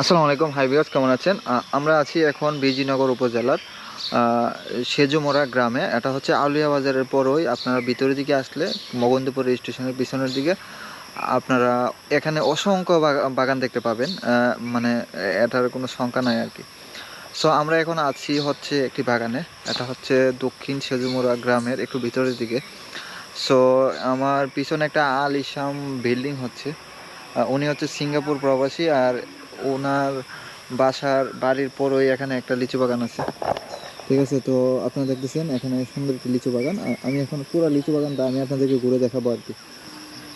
আসসালামু আলাইকুম। Hi viewers কেমন আছেন? আমরা আছি এখন বিজিনগর উপজেলার আহ, সেজুমোড়া গ্রামে। এটা হচ্ছে আউলিয়া বাজারের পরই। আপনারা ভিতরের দিকে আসলে মগন্দপুর স্টেশনের পিছনের দিকে আপনারা এখানে অসংখ্য বাগা- বাগান দেখতে পাবেন। মানে এটার কোনো সংখ্যা নাই আর কি। সো আমরা এখন আছি হচ্ছে একটি বাগানে। এটা হচ্ছে দক্ষিণ সেজুমোড়া গ্রামের একটু ভিতরের দিকে। সো আমার পিছনে একটা আল ইসাম বিল্ডিং হচ্ছে। উনি হচ্ছে সিঙ্গাপুর প্রবাসী আর ওনার বাসার বাড়ির পরই এখানে একটা লিচু বাগান আছে। ঠিক আছে, তো আপনারা দেখতেছেন, এখানে সুন্দর একটি লিচু বাগান। আমি এখন পুরো লিচু বাগানটা আমি আপনাদেরকে ঘুরে দেখাবো আর কি।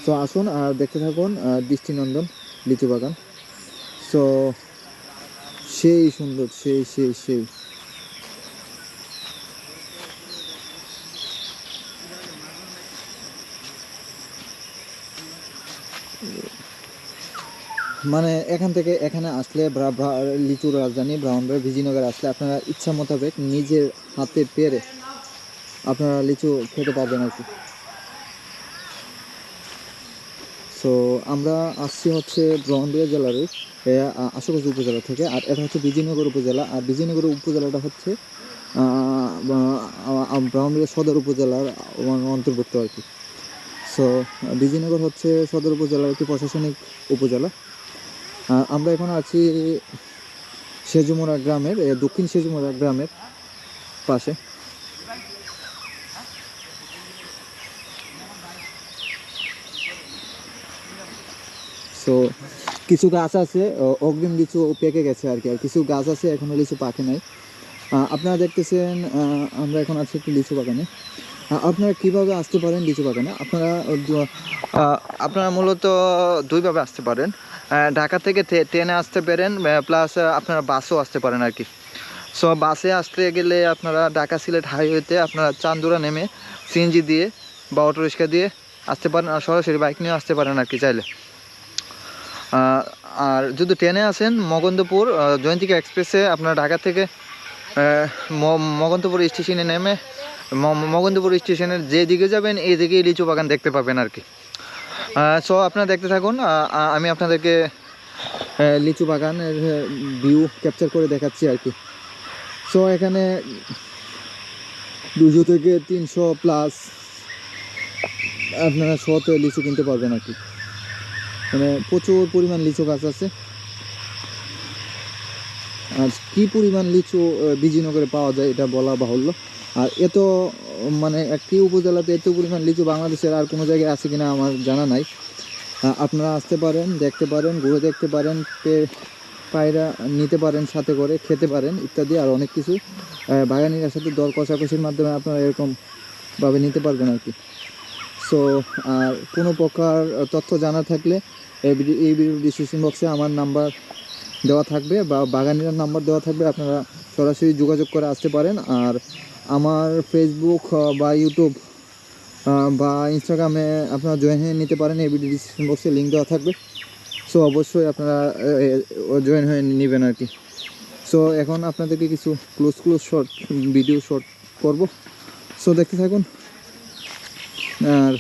সো আসুন আর দেখতে থাকুন দৃষ্টিনন্দন লিচু বাগান। সো সেই সুন্দর, সেই সেই সেই। মানে এখান থেকে এখানে আসলে লিচুর রাজধানী ব্রাউনবাড়ি ভিজিনগর আসলে আপনারা ইচ্ছা মোতাবেক নিজের হাতে পেরে আপনারা লিচু খেতে পারবেন আর কি। সো আমরা আসছি হচ্ছে ব্রাউনবাড়িয়া জেলার আশুগঞ্জ উপজেলা থেকে, আর এটা হচ্ছে বিজয়নগর উপজেলা, আর বিজয়নগর উপজেলাটা হচ্ছে ব্রাউনবাড়িয়া সদর উপজেলার অন্তর্ভুক্ত আর কি। সো বিজয়নগর হচ্ছে সদর উপজেলার একটি প্রশাসনিক উপজেলা। আমরা এখন আছি সেজুমোড়া গ্রামের দক্ষিণ সেজুমোড়া গ্রামের পাশে। সো কিছু গাছ আছে অগ্রিম লিচু পেকে গেছে আর কি, আর কিছু গাছ আছে, এখনও লিচু পাকে নাই। আপনারা দেখতেছেন আমরা এখন আছি একটি লিচু বাগানে। আপনারা কীভাবে আসতে পারেন লিচু বাগানে আপনারা আপনারা মূলত দুইভাবে আসতে পারেন। ঢাকা থেকে ট্রেনে আসতে পারেন প্লাস আপনারা বাসও আসতে পারেন আর কি। সো বাসে আসতে গেলে আপনারা ঢাকা সিলেট হাইওয়েতে আপনারা চান্দুরা নেমে সিএনজি দিয়ে বা অটো রিক্সা দিয়ে আসতে পারেন আর সরাসরি বাইক নিয়ে আসতে পারেন আর কি চাইলে। আর যদি ট্রেনে আসেন মগন্দপুর জয়ন্তিকা এক্সপ্রেসে আপনারা ঢাকা থেকে আহ, ম- মগন্দপুর স্টেশনে নেমে মগন্দপুর স্টেশনের যে দিকে যাবেন এই দিকেই লিচু বাগান দেখতে পাবেন আর কি। সো আপনারা দেখতে থাকুন আমি আপনাদেরকে লিচু বাগানের ভিউ ক্যাপচার করে দেখাচ্ছি আর কি। সো এখানে দুশো থেকে তিনশো প্লাস আপনারা শতে লিচু কিনতে পারবেন আর কি। মানে প্রচুর পরিমাণ লিচু গাছ আছে। আর কি পরিমাণ লিচু আহ, বিজয়নগরে পাওয়া যায় এটা বলা বাহুল্য। আর এত মানে একটি উপজেলাতে এত পরিমাণ লিচু বাংলাদেশের আর কোনো জায়গায় আছে কিনা আমার জানা নাই। আপনারা আসতে পারেন, দেখতে পারেন, ঘুরে দেখতে পারেন পায়রা নিতে পারেন, সাথে করে খেতে পারেন ইত্যাদি আর অনেক কিছু। বাগানির সাথে দর কষাকষির মাধ্যমে আপনারা এরকমভাবে নিতে পারবেন আর কি। সো, আর কোনো প্রকার তথ্য জানা থাকলে এই ভিডিও ডিসক্রিপশন বক্সে আমার নাম্বার দেওয়া থাকবে বা বাগানির নাম্বার দেওয়া থাকবে, আপনারা সরাসরি যোগাযোগ করে আসতে পারেন। আর আমার ফেসবুক বা ইউটিউব বা ইনস্টাগ্রামে আপনারা জয়েন হয়ে নিতে পারেন। এই ভিডিও ডিসক্রিপশন বক্সে লিঙ্ক দেওয়া থাকবে। সো অবশ্যই আপনারা জয়েন হয়ে নেবেন আর কি। সো এখন আপনাদেরকে কিছু close close short video short করব। সো দেখতে থাকুন। আর